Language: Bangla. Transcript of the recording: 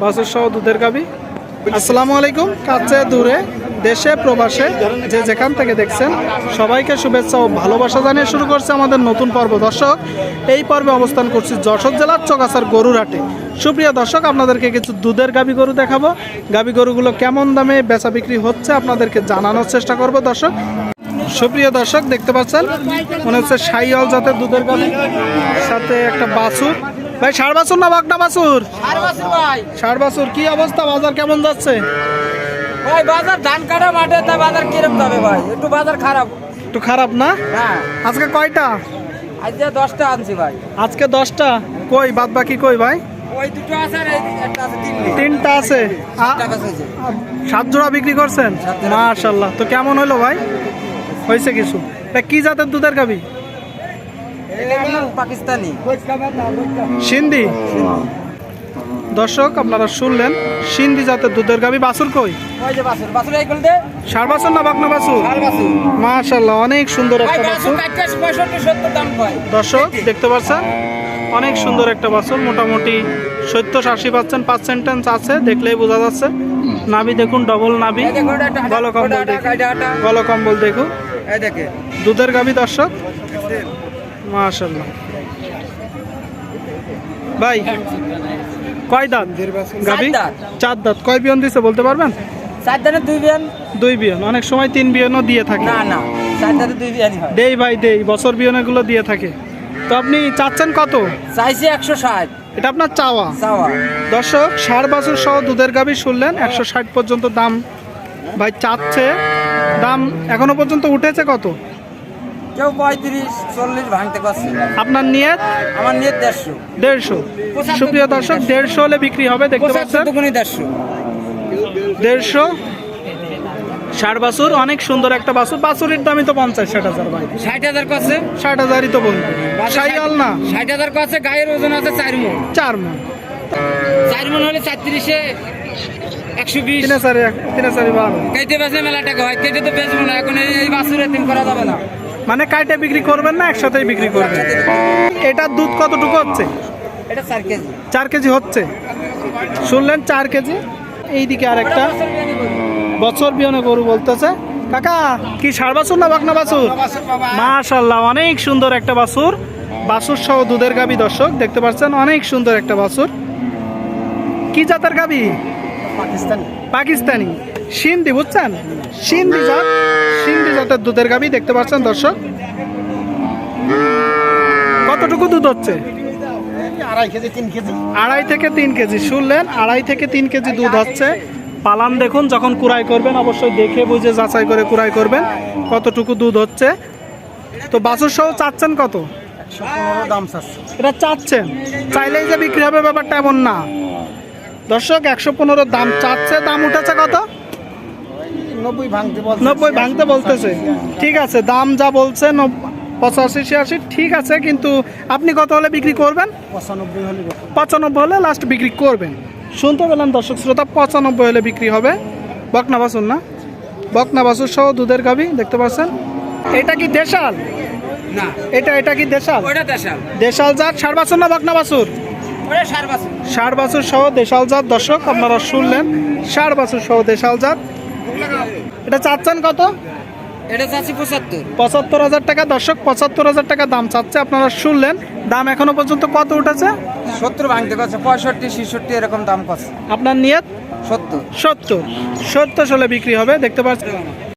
বাছুর সহ দুধের গাবি। আসসালামু আলাইকুম। কাছে, দূরে, দেশে, প্রবাসে যে যেখান থেকে দেখছেন, সবাইকে শুভেচ্ছা ও ভালোবাসা জানিয়ে শুরু করছে আমাদের নতুন পর্ব। দর্শক, এই পর্বে অবস্থান করছি যশোর জেলার চকাসার গরুরহাটে। সুপ্রিয় দর্শক, আপনাদেরকে কিছু দুধের গাবি গরু দেখাবো। গাবি গরুগুলো কেমন দামে বেচা বিক্রি হচ্ছে আপনাদেরকে জানানোর চেষ্টা করব দর্শক। সুপ্রিয় দর্শক, দেখতে পাচ্ছেন? মনে হচ্ছে সাইয়াল জাতের দুধের গাবি, সাথে একটা বাছুর। ভাই ষাড় বাছুর না বাগনা বাছুর? ষাড় বাছুর কি অবস্থা? বাজার কেমন যাচ্ছে? ভাই বাজার ধান কাটা মাঠে তাই বাজার কিরম যাবে ভাই? একটু বাজার খারাপ। একটু খারাপ না? হ্যাঁ। আজকে কয়টা? আজকে দশটা আনছি ভাই। আজকে দশটা? কই বাদ বাকি কই ভাই? ওই দুটো আছে একটা আছে তিনটা। আছে। সাত জোড়া বিক্রি করছেন। মাশাল্লাহ তো কেমন হলো ভাই? হয়েছে কিছু। কি জাতের দুধের গাবি? আপনার পাকিস্তানি। সিন্ধি। দর্শক আপনারা শুনলেন সিন্ধি জাতের দুধের গাবি বাছুর কই? যে বাসুর বাসুর না বাকনা বাসুর মাশাল্লাহ অনেক সুন্দর একটা বাসুর দর্শক দেখতে পাচ্ছেন অনেক সুন্দর একটা বাছুর। মোটামুটি সত্তর আশি পাচ্ছেন পাঁচ সেন্টেন্স আছে দেখলেই বোঝা যাচ্ছে। নাবি দেখুন ডবল নাভি। এই দেখো, ওটা একটা হাঁটা, গল কম্বল দেখুন। দেখুন। দুধের গাভী দর্শক? মাশাল্লাহ ভাই কয় দাঁত? গাভী? চার দাঁত। কয় বিয়ন দিছে বলতে পারবেন? চার দানে দুই বিয়ান। দুই বিয়ন। অনেক সময় তিন বিয়নও দিয়ে থাকে। না না চার দানে দুই বিয়ানই হয়। দেই ভাই দেই। বছর বিয়নেগুলো দিয়ে থাকে। তো আপনি চাচ্ছেন কত? চাইছি একশো ষাট। এটা আপনার চাওয়া? চাওয়া। দর্শক ষাট বছর সহ দুধের গাভী শুনলেন একশো ষাট পর্যন্ত দাম। ভাই চাচ্ছে। দাম এখনও পর্যন্ত উঠেছে কত? কেউ পঁয়ত্রিশ চল্লিশ ভাঙতে পারছে আপনার নিয়ে আমার নিয়ে দেড়শো। দেড়শো। সুপ্রিয় দর্শক দেড়শো। হলে বিক্রি হবে দেখতে পাচ্ছেন? দুগুনি দেড়শো। দেড়শো। ষাট বাছুর অনেক সুন্দর একটা বাছুর। বাছুরের দামই তো পঞ্চাশ ষাট হাজার ভাই। ষাট হাজার কছে ষাট হাজারই তো বলব। সাইয়াল না? ষাট হাজার কছে গায়ের ওজন আছে চার মন। চার মন। চার মন হলে চারত্রিশে একশো বিশ। তিনে চারি তিনে চারি বারো। কেটে বেচলে মেলা টাকা হয়। কেটে তো বেচবো না এখন এই বাছুরে তিন করা যাবে না। মানে কাইটে বিক্রি করবেন না একসাথেই বিক্রি করবেন? এটার দুধ কতটুকু হচ্ছে? এটা চার কেজি। চার কেজি হচ্ছে? শুনলেন চার কেজি? এইদিকে আরেকটা। বছর বিয়নে গরু বলতেছে। কাকা কি ষাড় বাছুর না বাকনা বাছুর? মাশাল্লাহ অনেক সুন্দর একটা বাছুর। বাছুর সহ দুধের গাবি দর্শক দেখতে পাচ্ছেন অনেক সুন্দর একটা বাছুর। কি জাতের গাবি? পাকিস্তানি। পাকিস্তানি। সিন্ধি বুঝছেন? সিন্ধি জাত সিন্ধি জাতের দুধের গাবি দেখতে পাচ্ছেন দর্শক? কতটুকু দুধ হচ্ছে? আড়াই তিন কেজি। আড়াই থেকে তিন কেজি শুনলেন? আড়াই থেকে তিন কেজি দুধ হচ্ছে। পালান দেখুন যখন কুড়াই করবেন অবশ্যই দেখে বুঝে যাচাই করে কুড়াই করবেন কতটুকু দুধ হচ্ছে। তো বাছুর সহ চাচ্ছেন কত? দাম এটা চাচ্ছেন? চাইলেই যে বিক্রি হবে ব্যাপারটা এমন না। দর্শক একশো পনেরো দাম চাচ্ছে দাম উঠেছে কত? নব্বই ভাঙতে বলতেছে। ঠিক আছে দাম যা বলছে পঁচাশি ছিয়াশি ঠিক আছে কিন্তু আপনি কত হলে বিক্রি করবেন? পঁচানব্বই হলে পঁচানব্বই হলে লাস্ট বিক্রি করবেন। শুনতে পেলাম দর্শক শ্রোতা পঁচানব্বই হলে বিক্রি হবে। বকনা বাসুর না? বকনা বাসুর সহ দুধের গাবি দেখতে পাচ্ছেন? এটা কি দেশাল? না। এটা এটা কি দেশাল? দেশাল। দেশাল জাত ষাট বাছুর না বকনা বাসুর ষাট বাছুর। সহ দেশাল জাত দর্শক আপনারা শুনলেন। ষাট বাসুর সহ দেশাল জাত। এটা চাচ্ছেন কত? এটা চাচ্ছি পঁচাত্তর। পঁচাত্তর হাজার টাকা। দর্শক পঁচাত্তর হাজার টাকা দাম চাচ্ছে আপনারা শুনলেন। দাম এখনও পর্যন্ত কত উঠেছে? সত্তর ভাঙতে পারছে পঁয়ষট্টি ছেষট্টি এরকম দাম পাচ্ছে। আপনার নিয়ত? সত্তর। সত্তর। সত্তর ষোলো বিক্রি হবে দেখতে পাচ্ছেন।